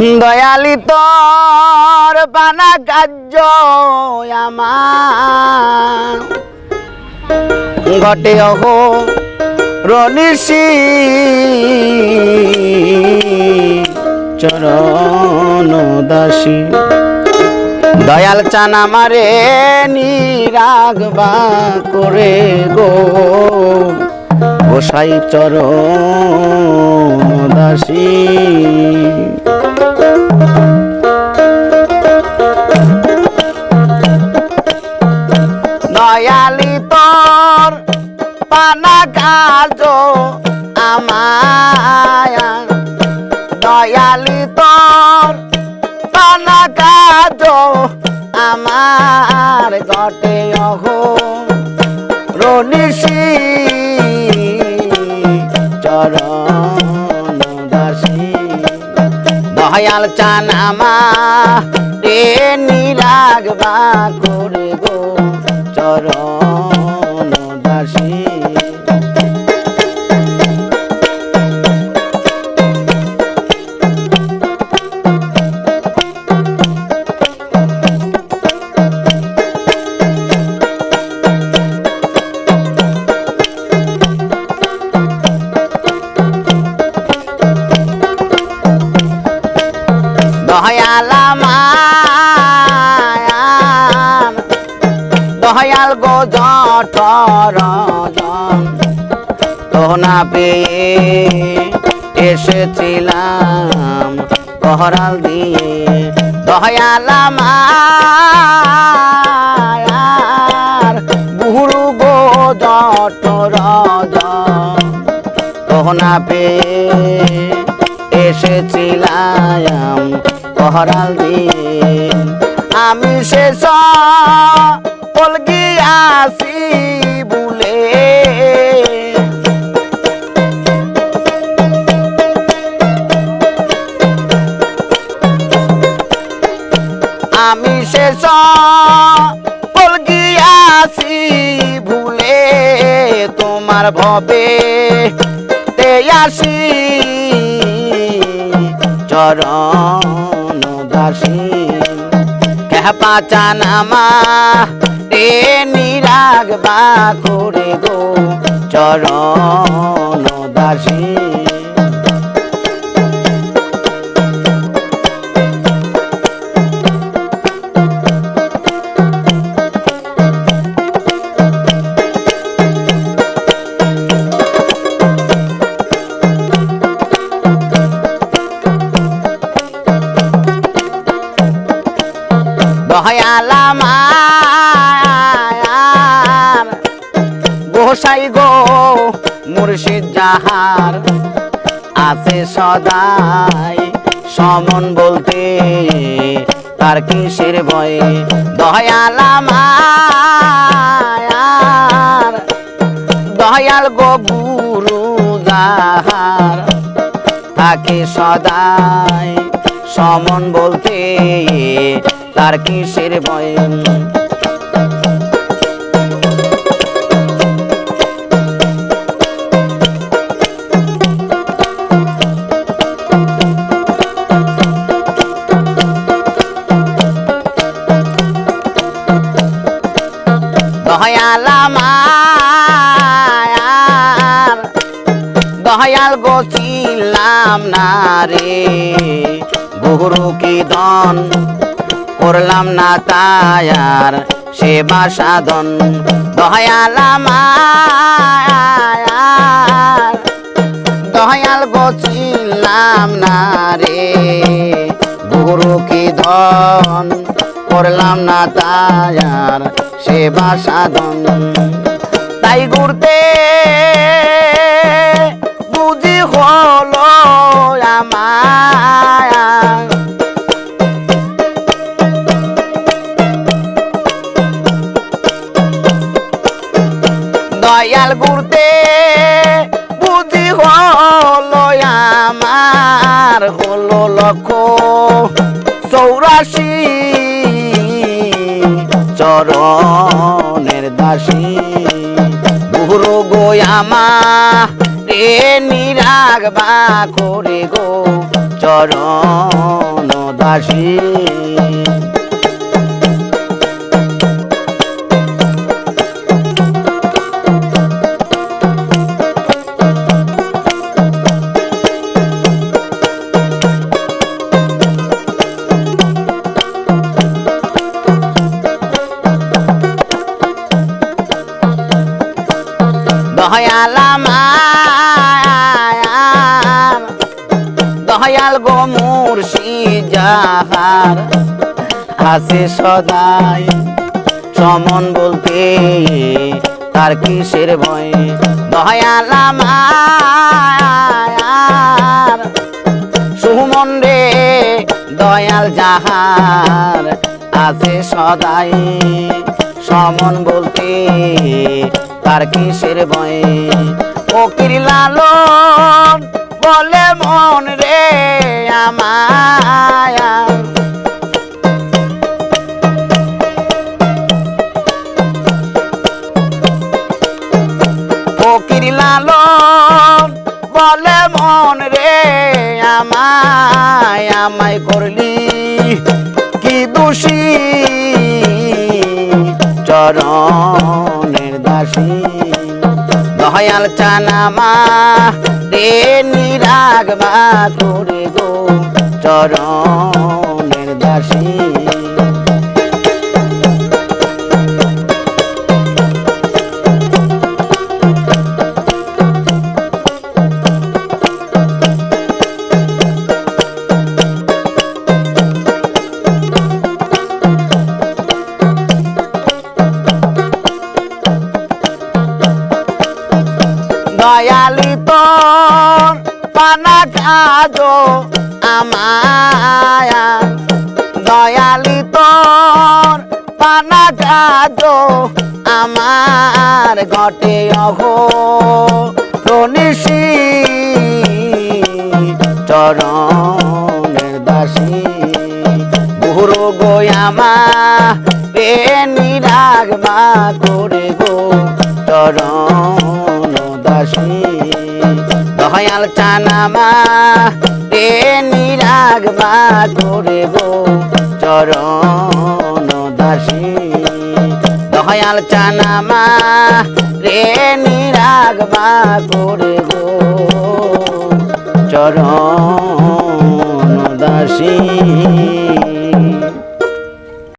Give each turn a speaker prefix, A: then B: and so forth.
A: দয়ালি তোর পানা আমার। ঘটে অহ রনিসি চরণ দাসী। দয়াল চান আমারে নিরাগবা করে গো। গোসাই চরণ দাসী। দয়ালি তোর পানা আমার গটে অহ রনিসি চরণ দাসী। দয়াল চান আমা রে নিরাগবা করে গো। চরণ দাসী। তোহনা পেয়ে এসেছিলাম কহরাল দিয়ে। দয়ালামায়ার বুড়ু গো তোহনা পেয়ে এসেছিলাম পহরাল দিয়ে। আমি শেষ পলগিয়াছি বলে। তোমার ভবে তে আসি। চরণ দাসী। কেহ চানামা আমা নিরাগ নিরাগবা করে গো। চরণ দাসী। দয়ালামায়ার গোসাই গো মুর্শিদ যাহার আছে সদাই, সমন বলতে তার কিসের ভয়ে? দয়ালামায়ার দয়াল গো গুরু যাহার থাকে সদাই, সমন বলতে তার কিসের দয়ালামায়ার দয়াল গো চিনলাম না রে গুরু কি দন করলাম না তায়ার সেবা সাধন। দয়ালামায়ার দয়াল গো চিনলাম না রে গুরু কি ধন? করলাম না তায়ার সেবা সাধন। তাই ঘুরতে বুঝি হলো দয়াল ঘুরতে বুঝি হলো আমার হলো লক্ষ্য। চৌরাশি চরণের দাসী, বুড়ো গোয়ামা রে নিরাগ বা করে গো, চরণ দাসী। দয়ালামায়ার দয়াল গো মুর্শিদ যাহার। আছে সদাই সমন বলতে, তার কিসের ভয়? দয়ালামায়ার সুমন রে, দয়াল যাহার। আছে সদাই সমন বলতে তার কিসের ভয়ে? ফকির লালন বলে মন রে আমায়। ফকির লালন বলে মন রে আমায়। আমায় করলি কি দোষী? চরণের দাসী দয়াল চানামা রে নিরাগ বা করে গো চরণের দাসী। তোর পানা কাজো আমায়া। দয়ালি তোর পানা কাজো আমার ঘটে অঘো। রনিশি চরণের দাসী গুরু গোয়ামা রে নিরাগ মা করে গো। চরণ দাসী। দয়াল চানামা রে নিরাগ মা করে গো চরণ দাসী। দয়াল চানামা রে নিরাগ মা করে গো চরণ দাসী।